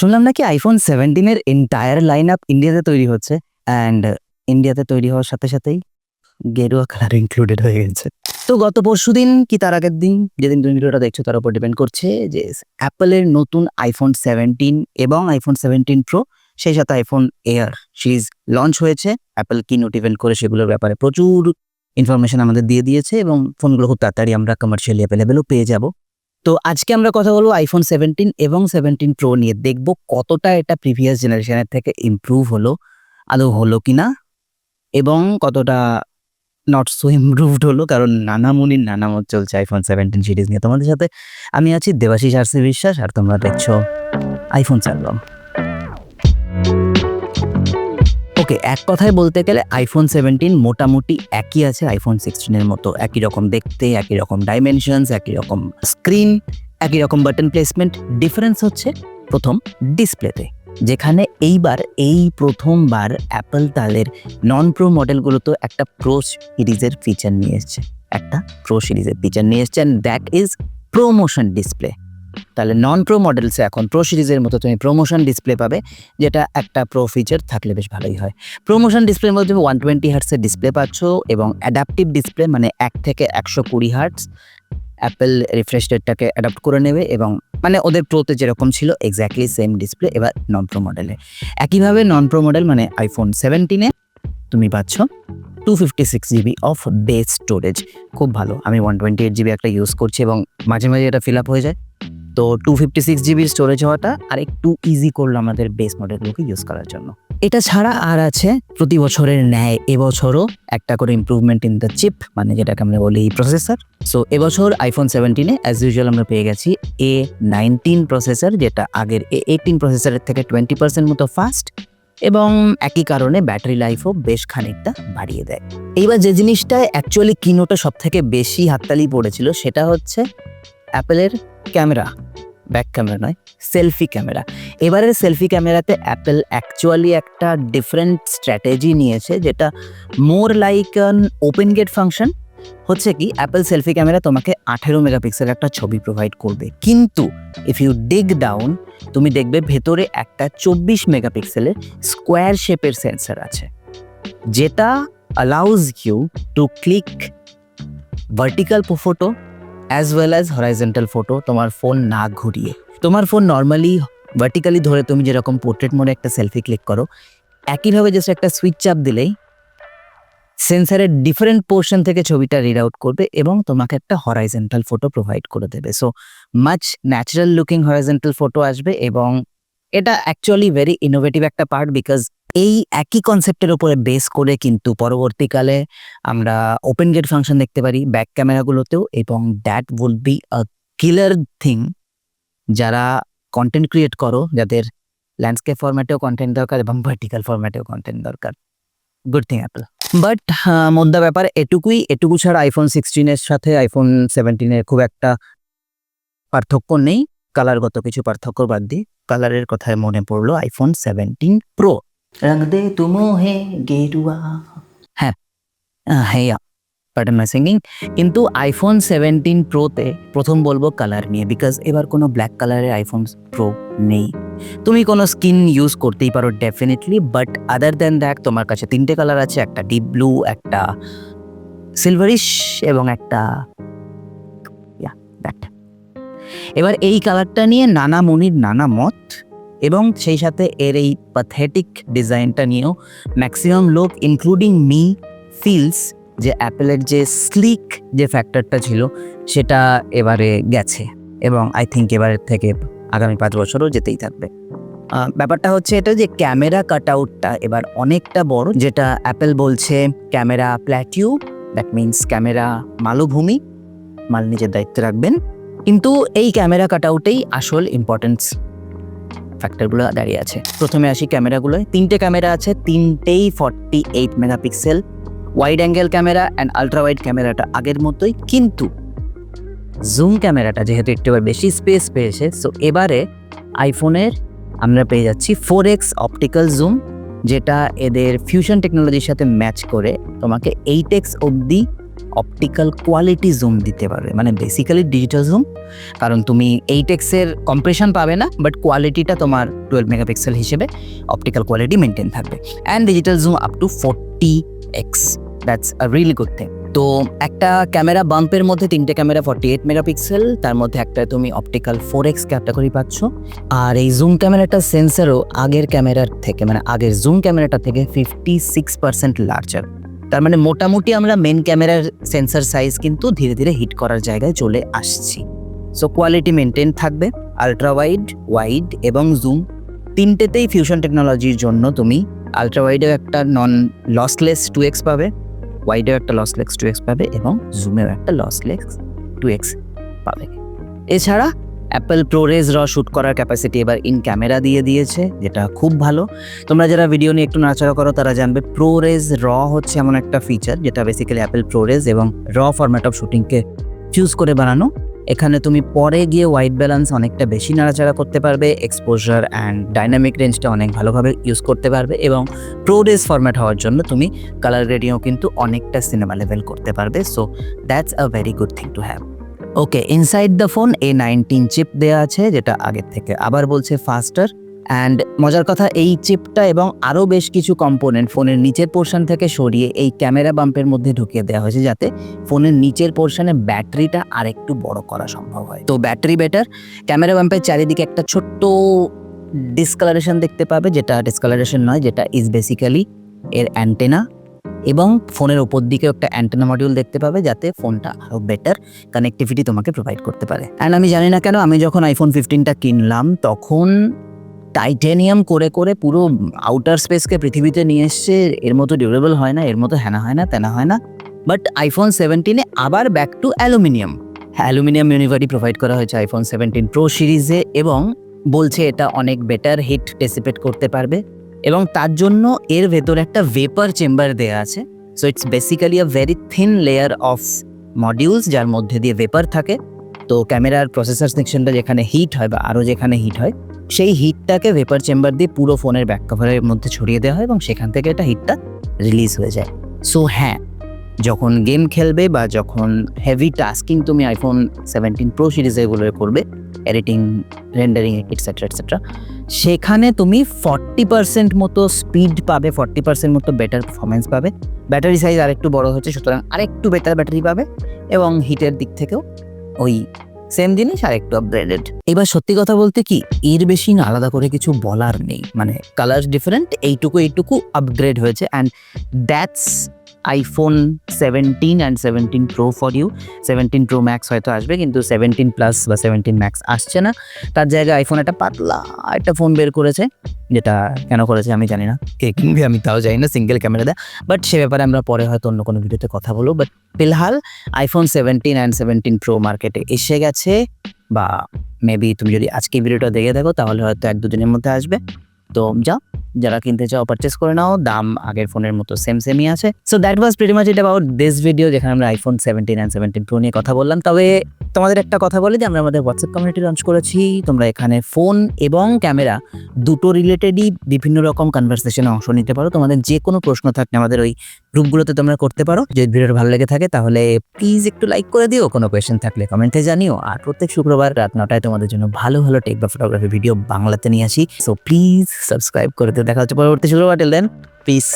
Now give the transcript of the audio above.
শুনলাম নাকি আইফোন সেভেন্টিনের এন্টায়ার লাইন আপ ইন্ডিয়াতে তৈরি হচ্ছে অ্যান্ড ইন্ডিয়াতে তৈরি হওয়ার সাথে সাথেই গেরুয়া কালার ইনক্লুডেড হয়ে গেছে। তো গত পরশু দিন কি তার আগের দিন? যেদিন তুমি ভিডিওটা দেখছ তার উপর ডিপেন্ড করছে যে অ্যাপেলের নতুন আইফোন সেভেন্টিন এবং আইফোন সেভেন্টিন প্রো সেই সাথে আইফোন এয়ার সিরিজ লঞ্চ হয়েছে। অ্যাপেল কি নোট ইভেন্ট করে সেগুলোর ব্যাপারে প্রচুর ইনফরমেশন আমাদের দিয়ে দিয়েছে এবং ফোনগুলো খুব তাড়াতাড়ি আমরা কমার্শিয়ালি অ্যাভেলেবেলও পেয়ে যাব। তো আজকে আমরা কথা বলব আইফোন সেভেন্টিন এবং সেভেন্টিন প্রো নিয়ে। দেখব কতটা এটা প্রিভিয়াস জেনারেশনের থেকে ইম্প্রুভ হলো, আদৌ হলো কি না এবং কতটা নট সো ইম্প্রুভড হলো, কারণ নানা মুনির নানা মত চলছে আইফোন সেভেন্টিন সিরিজ নিয়ে। তোমাদের সাথে আমি আছি দেবাশিস আর সি বিশ্বাস, আর তোমরা দেখছ আইফোন চালবাম ওকে, এক কথায় বলতে গেলে আইফোন সেভেন্টিন মোটামুটি একই আছে আইফোন সিক্সটিনের মতো। একই রকম দেখতে, একই রকম ডাইমেনশনস একই রকম স্ক্রিন একই রকম বাটন প্লেসমেন্ট ডিফারেন্স হচ্ছে প্রথম ডিসপ্লেতে যেখানে এইবার, এই প্রথমবার অ্যাপল তাদের নন প্রো মডেলগুলোতে একটা প্রো সিরিজের ফিচার নিয়ে এসছে। একটা প্রো সিরিজের ফিচার নিয়ে এসছে and that is ProMotion display তাহলে নন প্রো মডেলসে এখন প্রো সিরিজের মতো তুমি প্রোমোশন ডিসপ্লে পাবে, যেটা একটা প্রো ফিচার থাকলে বেশ ভালোই হয়। প্রোমোশন ডিসপ্লের মধ্যে তুমি ওয়ান টোয়েন্টি হার্টসের ডিসপ্লে পাচ্ছ এবং অ্যাডাপটিভ ডিসপ্লে মানে এক থেকে একশো কুড়ি হার্টস অ্যাপেল রিফ্রেশ রেটটাকে অ্যাডাপ্ট করে নেবে এবং মানে ওদের প্রোতে যেরকম ছিল এক্স্যাক্টলি সেম ডিসপ্লে এবার নন প্রো মডেলে একইভাবে নন প্রো মডেল মানে আইফোন সেভেন্টিনে তুমি পাচ্ছ two fifty six GB of base storage খুব ভালো, আমি ওয়ান টোয়েন্টি এইট জিবি একটা ইউজ করছি এবং মাঝে মাঝে এটা ফিল আপ হয়ে যায়। তো টু ফিফটি সিক্স জিবির স্টোরেজ হওয়াটা আর একটু ইজি করল আমাদের বেস মডেলগুলোকে ইউজ করার জন্য। এটা ছাড়া আর আছে প্রতি বছরের ন্যায় এবছরও একটা করে ইমপ্রুভমেন্ট ইন দ্য চিপ মানে যেটাকে আমরা বলি প্রসেসর সো এবছর আইফোন সেভেন্টিনে অ্যাজ ইউজুয়াল আমরা পেয়ে গেছি এ নাইনটিন প্রসেসর যেটা আগের এ এইটিন প্রসেসরের থেকে টোয়েন্টি পার্সেন্ট মতো ফাস্ট এবং একই কারণে ব্যাটারি লাইফও বেশ খানিকটা বাড়িয়ে দেয়। এইবার যে জিনিসটা অ্যাকচুয়ালি কিনোটা সব থেকে বেশি হাততালি পড়েছিল, সেটা হচ্ছে অ্যাপেলের ক্যামেরা ব্যাক ক্যামেরা নয় সেলফি ক্যামেরা এবারের সেলফি ক্যামেরাতে অ্যাপেল অ্যাকচুয়ালি একটা ডিফারেন্ট স্ট্র্যাটেজি নিয়েছে, যেটা more like an open gate function হচ্ছে কি অ্যাপেল সেলফি ক্যামেরা তোমাকে আঠেরো মেগাপিক্সেল একটা ছবি প্রোভাইড করবে। কিন্তু ইফ ইউ ডিগ ডাউন তুমি দেখবে ভেতরে একটা চব্বিশ মেগাপিক্সেলের স্কোয়ার শেপের সেন্সার আছে, যেটা allows you to click vertical photo as well as horizontal photo তোমার ফোন না ঘুরিয়ে। তোমার ফোন নর্মালি ভার্টিক্যালি ধরে তুমি যেরকম পোর্ট্রেট মোডে একটা সেলফি ক্লিক করো, একইভাবে জাস্ট একটা সুইচ চাপ দিলেই সেন্সারের ডিফারেন্ট পোর্শন থেকে ছবিটা রিড আউট করবে এবং তোমাকে একটা হরাইজেন্টাল ফটো প্রোভাইড করে দেবে। So much natural looking horizontal photo আসবে এবং এটা অ্যাকচুয়ালি ভেরি ইনোভেটিভ একটা পার্ট বিকজ এই একই কনসেপ্টের উপরে বেস করে কিন্তু পরবর্তীকালে আমরা ওপেন গেট ফাংশন দেখতে পারি ব্যাক ক্যামেরাগুলোতেও এবং that would be a killer thing যারা কন্টেন্ট ক্রিয়েট করো, যাদের ল্যান্ডস্কেপ ফরম্যাটেও কন্টেন্ট দরকার এবং ভার্টিক্যাল ফরম্যাটেও কন্টেন্ট দরকার। গুড থিং অ্যাপল বাট মোদ্দা ব্যাপার এটুকুই, এটুকু ছাড়া আইফোন সিক্সটিনের সাথে আইফোন সেভেন্টিনের খুব একটা পার্থক্য নেই। কালারগত কিছু পার্থক্য বাদ দিয়ে কালারের কথায় মনে পড়ল আইফোন সেভেন্টিন প্রো রং দে তুমো হে গেরুয়া হ্যাঁ হ্যাঁ পার্টন মাই সিঙ্গিং কিন্তু আইফোন সেভেন্টিন প্রোতে প্রথম বলব কালার নিয়ে বিকজ এবার কোনো ব্ল্যাক কালারের আইফোন প্রো নেই তুমি কোনো স্কিন ইউজ করতেই পারো definitely but other than that তোমার কাছে তিনটে কালার আছে একটা ডিপ ব্লু একটা সিলভারিশ এবং একটা দ্যাট এবার এই কালারটা নিয়ে নানা মনির নানা মত এবং সেই সাথে এর এই প্যাথেটিক ডিজাইনটা নিয়েও ম্যাক্সিমাম লোক ইনক্লুডিং মি ফিলস যে অ্যাপেলের যে স্লিক যে ফ্যাক্টরটা ছিল, সেটা এবারে গেছে এবং আই থিঙ্ক এবারের থেকে আগামী পাঁচ বছরও যেতেই থাকবে। ব্যাপারটা হচ্ছে এটা যে ক্যামেরা কাট আউটটা এবার অনেকটা বড়, যেটা অ্যাপেল বলছে camera plateau that means camera মালভূমি, মাল নিজের দায়িত্বে রাখবেন। কিন্তু এই ক্যামেরা কাট আউটেই আসল ইম্পর্টেন্স ফ্যাক্টরগুলো দাঁড়িয়ে আছে। প্রথমে আসি ক্যামেরাগুলোয়। তিনটে ক্যামেরা আছে, তিনটেই forty eight megapixel wide angle camera and ultra wide ক্যামেরাটা আগের মতোই। কিন্তু জুম ক্যামেরাটা যেহেতু একটু বেশি স্পেস পেয়েছে সো এবারে আইফোনের আমরা পেয়ে যাচ্ছি ফোর এক্স অপটিক্যাল জুম যেটা এদের ফিউশন টেকনোলজির সাথে ম্যাচ করে। তোমাকে এইট এক্স অবধি অপটিক্যাল কোয়ালিটি জুম দিতে পারবে। মানে বেসিক্যালি ডিজিটাল জুম কারণ তুমি এইট এক্সের কম্প্রেশন পাবে না বাট কোয়ালিটিটা তোমার টুয়েলভ মেগাপিক্সেল হিসেবে অপটিক্যাল কোয়ালিটি মেনটেন থাকবে। And digital zoom up to forty X that's a really good thing তো একটা ক্যামেরা বাম্পের মধ্যে তিনটে ক্যামেরা ফর্টি এইট মেগাপিক্সেল তার মধ্যে একটা তুমি অপটিক্যাল ফোর এক্স ক্যাটাগরি পাচ্ছ। আর এই জুম ক্যামেরাটা সেন্সারও আগের ক্যামেরার থেকে মানে আগের জুম ক্যামেরাটা থেকে ফিফটি সিক্স পার্সেন্ট লার্জার তার মানে মোটামুটি আমরা মেন ক্যামেরার সেন্সার সাইজ কিন্তু ধীরে ধীরে হিট করার জায়গায় চলে আসছি। সো কোয়ালিটি মেনটেন থাকবে আলট্রা ওয়াইড ওয়াইড এবং জুম তিনটেতেই ফিউশন টেকনোলজির জন্য তুমি আলট্রা ওয়াইডেও একটা নন লসলেস টু এক্স পাবে ওয়াইডেও একটা লসলেস টু এক্স পাবে এবং জুমেও একটা লসলেস টু এক্স পাবে। এছাড়া অ্যাপেল প্রোরেজ র শ্যুট করার ক্যাপাসিটি এবার ইন ক্যামেরা দিয়ে দিয়েছে, যেটা খুব ভালো। তোমরা যারা ভিডিও নিয়ে একটু নাড়াচাড়া করো, তারা জানবে প্রোরেজ র হচ্ছে এমন একটা ফিচার যেটা বেসিক্যালি অ্যাপেল প্রোরেজ এবং র ফরম্যাট অফ শ্যুটিংকে চুজ করে বানানো। এখানে তুমি পরে গিয়ে হোয়াইট ব্যালেন্স অনেকটা বেশি নাড়াচাড়া করতে পারবে এক্সপোজার অ্যান্ড ডাইনামিক রেঞ্জটা অনেক ভালোভাবে ইউজ করতে পারবে এবং প্রো প্রোরেজ ফরম্যাট হওয়ার জন্য তুমি কালার গ্রেডিংও কিন্তু অনেকটা সিনেমা লেভেল করতে পারবে। So that's a very good thing to have okay inside the phone A nineteen chip দেওয়া আছে, যেটা আগের থেকে। আবার বলছে ফাস্টার অ্যান্ড মজার কথা, এই চিপটা এবং আরও বেশ কিছু কম্পোনেন্ট ফোনের নিচের পোর্শন থেকে সরিয়ে এই ক্যামেরা বাম্পের মধ্যে ঢুকিয়ে দেওয়া হয়েছে, যাতে ফোনের নিচের পোর্শনে ব্যাটারিটা আরেকটু বড় করা সম্ভব হয়। তো ব্যাটারি বেটার ক্যামেরা বাম্পের চারিদিকে একটা ছোট্ট ডিসকালারেশন দেখতে পাবে, যেটা ডিসকালারেশন নয়, যেটা ইজ বেসিক্যালি এর অ্যান্টেনা এবং ফোনের ওপর দিকে একটা অ্যান্টেনা মডিউল দেখতে পাবে যাতে ফোনটা আরও বেটার কানেক্টিভিটি তোমাকে প্রোভাইড করতে পারে। অ্যান্ড আমি জানি না কেন, আমি যখন আইফোন ফিফটিনটা কিনলাম, তখন টাইটেনিয়াম করে করে পুরো আউটার স্পেসকে পৃথিবীতে নিয়ে এসছে, এর মতো ডিউরেবল হয় না, এর মতো হ্যানা হয় না, তেনা হয় না। বাট আইফোন সেভেন্টিনে আবার ব্যাক টু অ্যালুমিনিয়াম অ্যালুমিনিয়াম ইউনিভার্টি প্রোভাইড করা হয়েছে আইফোন সেভেন্টিন প্রো সিরিজে এবং বলছে এটা অনেক বেটার হিট ডেসিপেট করতে পারবে। এবং তার জন্য এর ভেতর একটা ভেপার চেম্বার দেয়া আছে। So it's basically a very thin layer of modules যার মধ্যে দিয়ে ভেপার থাকে। তো ক্যামেরার প্রসেসর সেকশনটা যেখানে হিট হয় বা আরও যেখানে হিট হয়, সেই হিটটাকে ভেপার চেম্বার দিয়ে পুরো ফোনের ব্যাক কভারের মধ্যে ছড়িয়ে দেওয়া হয় এবং সেখান থেকে এটা হিটটা রিলিজ হয়ে যায়। সো হ্যাঁ যখন গেম খেলবে বা যখন হেভি টাস্কিং তুমি আইফোন সেভেন্টিন প্রো সিরিজে এগুলো করবে এডিটিং রেন্ডারিং এটসেট্রা এটসেট্রা সেখানে তুমি ফর্টি পার্সেন্ট মতো স্পিড পাবে ফর্টি পার্সেন্ট মতো বেটার পারফরমেন্স পাবে। ব্যাটারি সাইজ আরেকটু বড় হচ্ছে সুতরাং আরেকটু বেটার ব্যাটারি পাবে এবং হিটের দিক থেকেও ওই সেম জিনিস আর একটু আপগ্রেডেড এবার সত্যি কথা বলতে কি, এর বেশি না আলাদা করে কিছু বলার নেই। মানে কালার ডিফারেন্ট এইটুকু এইটুকু আপগ্রেড হয়েছে and that's iPhone seventeen and seventeen pro for you seventeen pro max হয়তো আসবে, কিন্তু সেভেন্টিন প্লাস বা সেভেন্টিন ম্যাক্স আসছে না। তার জায়গায় আইফোন একটা পাতলা একটা ফোন বের করেছে, যেটা কেন করেছে আমি জানি না। কে কিনবে আমি তাও জানি না সিঙ্গেল ক্যামেরা দেয় বাট সে ব্যাপারে আমরা পরে হয়তো অন্য কোনো ভিডিওতে কথা বলব। But Filhaal iPhone seventeen and seventeen pro মার্কেটে এসে গেছে, বা মেবি তুমি যদি আজকে ভিডিওটা দেখে থাকো, তাহলে হয়তো এক দুদিনের মধ্যে আসবে। তো যাও, যারা কিনতে চাও পারচেস করে নাও। দাম আগের ফোনের মতো সেম সেমই আছে। So that was pretty much it about this video যেখানে আমরা iPhone seventeen and seventeen pro নিয়ে কথা বললাম। তবে তোমাদের একটা কথা বলে যে, আমরা আমাদের হোয়াটসঅ্যাপ কমিউনিটি লঞ্চ করেছি। তোমরা এখানে ফোন এবং ক্যামেরা দুটো রিলেটেডই বিভিন্ন রকম কনভারসেশনে অংশ নিতে পারো। তোমাদের যে কোনো প্রশ্ন থাকলে আমাদের ওই গ্রুপগুলোতে তোমরা করতে পারো। যদি ভিডিওটা ভালো লেগে থাকে তাহলে প্লিজ একটু লাইক করে দিও। কোনো কোয়েশ্চেন থাকলে কমেন্টে জানিও। আর প্রত্যেক শুক্রবার রাত নটায় তোমাদের জন্য ভালো ভালো টেক বা ফটোগ্রাফি ভিডিও বাংলাতে নিয়ে আসি। সো প্লিজ সাবস্ক্রাইব করে দিও। দেখা হচ্ছে পরবর্তী শুক্রবার। টেল দেন পিস